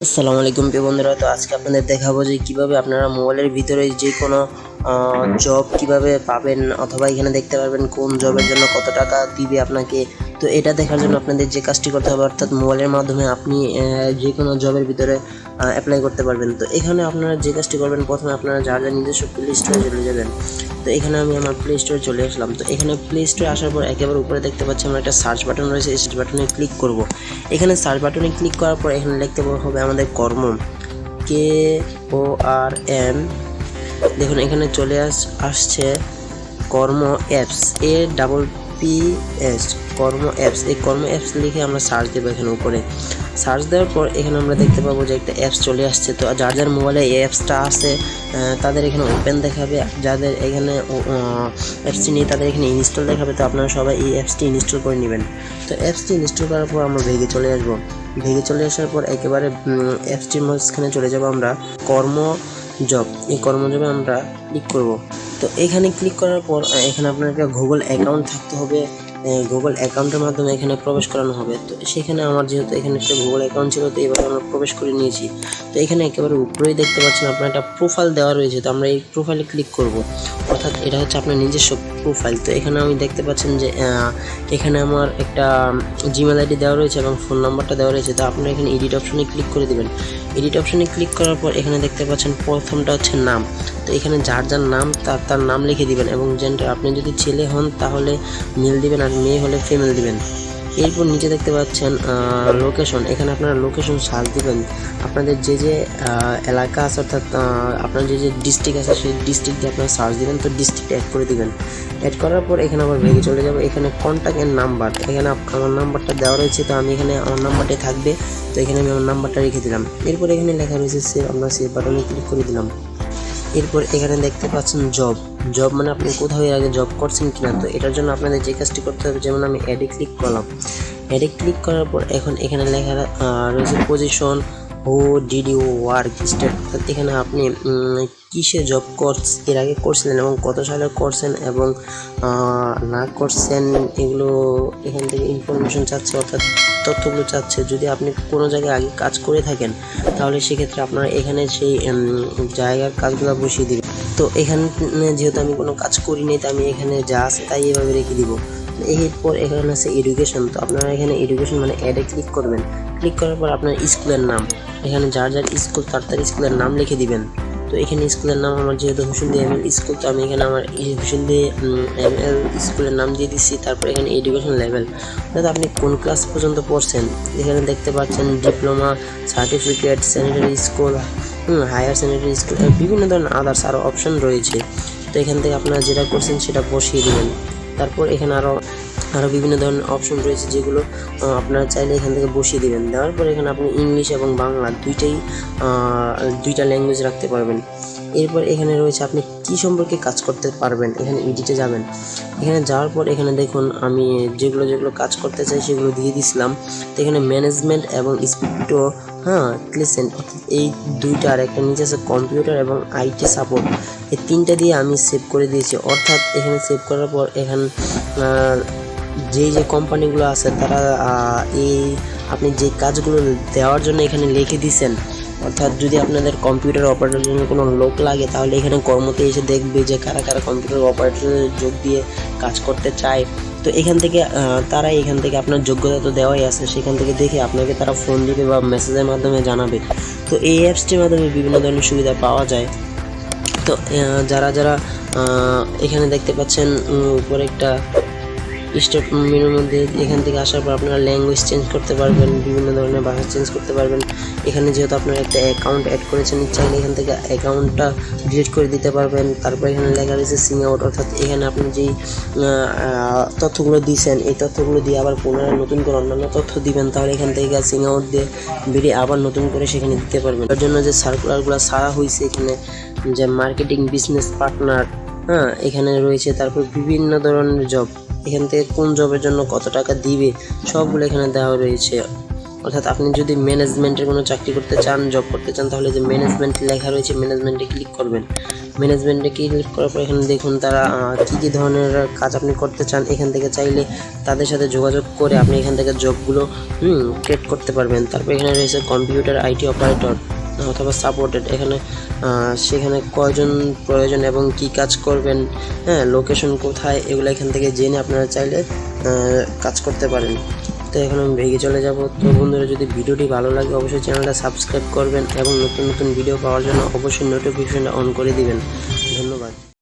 আসসালামু আলাইকুম প্রিয় বন্ধুরা, তো আজকে আপনাদের দেখাবো যে কীভাবে আপনারা মোবাইলের ভিতরে যে কোনো জব কীভাবে পাবেন অথবা এখানে দেখতে পারবেন কোন জবের জন্য কত টাকা দিবে আপনাকে তো এটা দেখার জন্য আপনাদের যে কাজটি করতে হবে, অর্থাৎ মোবাইলের মাধ্যমে আপনি যে কোনো জবের ভিতরে অ্যাপ্লাই করতে পারবেন। তো এখানে আপনারা যে কাজটি করবেন, প্রথমে আপনারা যার যার নিজস্ব প্লে স্টোরে চলে যাবেন। তো এখানে আমি আমার প্লে স্টোরে চলে আসলাম। তো এখানে প্লে স্টোরে আসার পর একেবারে উপরে দেখতে পাচ্ছি আমরা একটা সার্চ বাটন রয়েছে। সার্চ বাটনে ক্লিক করব। এখানে সার্চ বাটনে ক্লিক করার পর এখানে লিখতে হবে আমাদের কর্ম। কে ও আর এম দেখুন, এখানে চলে আস, আসছে Karma apps A double P S Karma apps এই কর্ম অ্যাপস লিখে আমরা সার্চ দেবো এখানে উপরে। সার্চ দেওয়ার পর এখানে আমরা দেখতে পাবো যে একটা অ্যাপস চলে আসছে। তো যার যার মোবাইলে এই অ্যাপসটা আহ, তাদের এখানে ওপেন দেখাবে। যাদের এখানে অ্যাপসটি নেই তাদের এখানে ইনস্টল দেখাবে। তো আপনারা সবাই এই অ্যাপসটি ইনস্টল করে নেবেন। তো অ্যাপসটি ইনস্টল করার পর আমরা ভেগে চলে আসব। ভেগে চলে আসার পর একেবারে অ্যাপসটির মাঝখানে চলে যাব আমরা কর্ম জব এই কর্মজবে আমরা ক্লিক করব। তো এখানে ক্লিক করার পর এখানে আপনার একটা গুগল অ্যাকাউন্ট থাকতে হবে। গুগল অ্যাকাউন্টের মাধ্যমে এখানে প্রবেশ করানো হবে। তো সেখানে আমার যেহেতু এখানে একটা গুগল অ্যাকাউন্ট ছিল, তো এভাবে আমরা প্রবেশ করে নিয়েছি। তো এখানে একেবারে উপরেই দেখতে পাচ্ছেন আপনার একটা প্রোফাইল দেওয়া রয়েছে, তো আমরা এই প্রোফাইলে ক্লিক করব। অর্থাৎ এটা হচ্ছে আপনার নিজস্ব প্রোফাইল তো এখানে আমি দেখতে পাচ্ছেন যে এখানে আমার একটা জিমেল আইডি দেওয়া রয়েছে এবং ফোন নাম্বারটা দেওয়া রয়েছে। তো আপনারা এখানে এডিট অপশনে ক্লিক করে দিবেন। এডিট অপশনে ক্লিক করার পর এখানে দেখতে পাচ্ছেন প্রথমটা হচ্ছে নাম। তো এখানে যার যার নাম, তার তার নাম লিখে দিবেন এবং জেন্ডার আপনি যদি ছেলে হন, তাহলে মেল দিবেন আর মেয়ে হলে ফিমেল দিবেন। এরপর নিচে দেখতে পাচ্ছেন লোকেশন এখানে আপনারা লোকেশন সার্চ দিবেন। আপনাদের যে যে এলাকা আছে, অর্থাৎ আপনার যে যে ডিস্ট্রিক্ট আছে, সেই ডিস্ট্রিক্ট আপনারা সার্চ দিবেন, তো ডিস্ট্রিক্ট অ্যাড করে দিবেন। অ্যাড করার পর এখানে আবার ভেঙে চলে যাব। এখানে কন্ট্যাক্ট নাম্বার এখানে আমার নাম্বারটা দেওয়া রয়েছে, তো আমি এখানে আমার নাম্বারটাই থাকবে। তো এখানে আমি আমার নাম্বারটা রেখে দিলাম। এরপর এখানে লেখা রয়েছে সেভ আমরা সেভ বাটনে ক্লিক করে দিলাম। এরপর এখানে দেখতে পাচ্ছেন জব জব মানে আপনি কোথাও এর আগে জব করছেন কিনা, তো এটার জন্য আপনাদের যে কাজটি করতে হবে, যেমন আমি অ্যাডে ক্লিক করলাম। অ্যাডে ক্লিক করার পর এখন এখানে লেখা রয়েছে পজিশন ও ডিডি ওয়ার্ক স্টেট অর্থাৎ এখানে আপনি কিসে জব করছ, এর আগে করছিলেন এবং কত সালে করছেন এবং না করছেন এগুলো এখান থেকে ইনফরমেশন চাচ্ছে অর্থাৎ তথ্যগুলো চাচ্ছে। যদি আপনি কোনো জায়গায় আগে কাজ করে থাকেন, তাহলে সেক্ষেত্রে আপনারা এখানে সেই জায়গার কাজগুলো বসিয়ে দিবেন তো এখানে যেহেতু আমি কোনো কাজ করি নাই, তো আমি এখানে যা আছে তাই এভাবে রেখে দিব। এরপর এখানে আছে এডুকেশন তো আপনারা এখানে এডুকেশন মানে অ্যাডে ক্লিক করবেন। ক্লিক করার পর আপনার স্কুলের নাম। এখানে যার যার স্কুল তার তার স্কুলের নাম লিখে দিবেন। তো এখানে স্কুলের নাম আমার যেহেতু হুসুন্দি এম এল স্কুল তো আমি এখানে আমার এই হুসুন্দি এম এল স্কুলের নাম দিয়ে দিচ্ছি। তারপর এখানে এডুকেশন লেভেল অর্থাৎ আপনি কোন ক্লাস পর্যন্ত পড়ছেন, এখানে দেখতে পাচ্ছেন diploma certificate sanitary school higher sanitary school বিভিন্ন ধরনের আদার্স আরও অপশন রয়েছে। তো এখান থেকে আপনারা যেটা করছেন সেটা বসিয়ে দেবেন। তারপর এখানে আরও আরও বিভিন্ন ধরনের অপশন রয়েছে যেগুলো আপনারা চাইলে এখান থেকে বসিয়ে দেবেন। দেওয়ার পর এখানে আপনি ইংলিশ এবং বাংলা দুইটাই দুইটা ল্যাঙ্গুয়েজ রাখতে পারবেন। এরপর এখানে রয়েছে আপনি কি সম্পর্কে কাজ করতে পারবেন? এখানে এডিটে যাবেন। এখানে যাওয়ার পর এখানে দেখুন আমি যেগুলো যেগুলো কাজ করতে চাই সেগুলো দিয়ে দিছিলাম। তো এখানে ম্যানেজমেন্ট এবং স্পিডও হ্যাঁ ক্লিসেন এই দুইটা আর একটা নিচে আছে কম্পিউটার এবং আইটি সাপোর্ট এই তিনটা দিয়ে আমি সেভ করে দিয়েছি। অর্থাৎ এখানে সেভ করার পর এখানে যেই যে কোম্পানিগুলো আছে তারা এই আপনি যে কাজগুলো দেওয়ার জন্য এখানে লিখে দিছেন অর্থাৎ যদি আপনাদের কম্পিউটার অপারেটরের জন্য কোনো লোক লাগে, তাহলে এখানে কর্মতে এসে দেখবে যে কারা কারা কম্পিউটার অপারেটরে যোগ দিয়ে কাজ করতে চায়। তো এখান থেকে তারা এখান থেকে আপনার যোগ্যতা তো দেওয়াই আছে। সেখান থেকে দেখে আপনাকে তারা ফোন দিবে বা মেসেজের মাধ্যমে জানাবে। তো এই অ্যাপসটির মাধ্যমে বিভিন্ন ধরনের সুবিধা পাওয়া যায়। তো যারা যারা এখানে দেখতে পাচ্ছেন উপরে একটা স্টেপ মেনুর মধ্যে এখান থেকে আসার পর আপনারা ল্যাঙ্গুয়েজ চেঞ্জ করতে পারবেন, বিভিন্ন ধরনের ভাষা চেঞ্জ করতে পারবেন। এখানে যেহেতু আপনারা একটা অ্যাকাউন্ট অ্যাড করেছেন, চাইলে এখান থেকে অ্যাকাউন্টটা ডিলিট করে দিতে পারবেন। তারপর এখানে লেখা রয়েছে সিং আউট অর্থাৎ এখানে আপনি যেই তথ্যগুলো দিয়েছেন, এই তথ্যগুলো দিয়ে আবার পুনরায় নতুন করে অন্যান্য তথ্য দিবেন, তাহলে এখান থেকে সিং আউট দিয়ে বেরিয়ে আবার নতুন করে সেখানে দিতে পারবেন। তার জন্য যে সার্কুলারগুলো সারা হয়েছে এখানে, যে মার্কেটিং বিজনেস পার্টনার হ্যাঁ এখানে রয়েছে। তারপর বিভিন্ন ধরনের জব এখান থেকে কোন জবের জন্য কত টাকা দিবে, সবগুলো এখানে দেওয়া রয়েছে। অর্থাৎ আপনি যদি ম্যানেজমেন্টের কোনো চাকরি করতে চান জব করতে চান, তাহলে যে ম্যানেজমেন্ট লেখা রয়েছে ম্যানেজমেন্টে ক্লিক করবেন। ম্যানেজমেন্টে ক্লিক করার পর এখানে দেখুন তারা কী কী ধরনের কাজ আপনি করতে চান, এখান থেকে চাইলে তাদের সাথে যোগাযোগ করে আপনি এখান থেকে জবগুলো ক্রিয়েট করতে পারবেন। তারপর এখানে রয়েছে কম্পিউটার আইটি অপারেটর অথবা সাপোর্টেড এখানে সেখানে কয়জন প্রয়োজন এবং কি কাজ করবেন হ্যাঁ লোকেশন কোথায় এগুলো এখান থেকে জেনে আপনারা চাইলে কাজ করতে পারেন। তো এখন আমি ভেগে চলে যাব। তো বন্ধুরা যদি ভিডিওটি ভালো লাগে অবশ্যই চ্যানেলটা সাবস্ক্রাইব করবেন এবং নতুন নতুন ভিডিও পাওয়ার জন্য অবশ্যই নোটিফিকেশনটা অন করে দিবেন। ধন্যবাদ।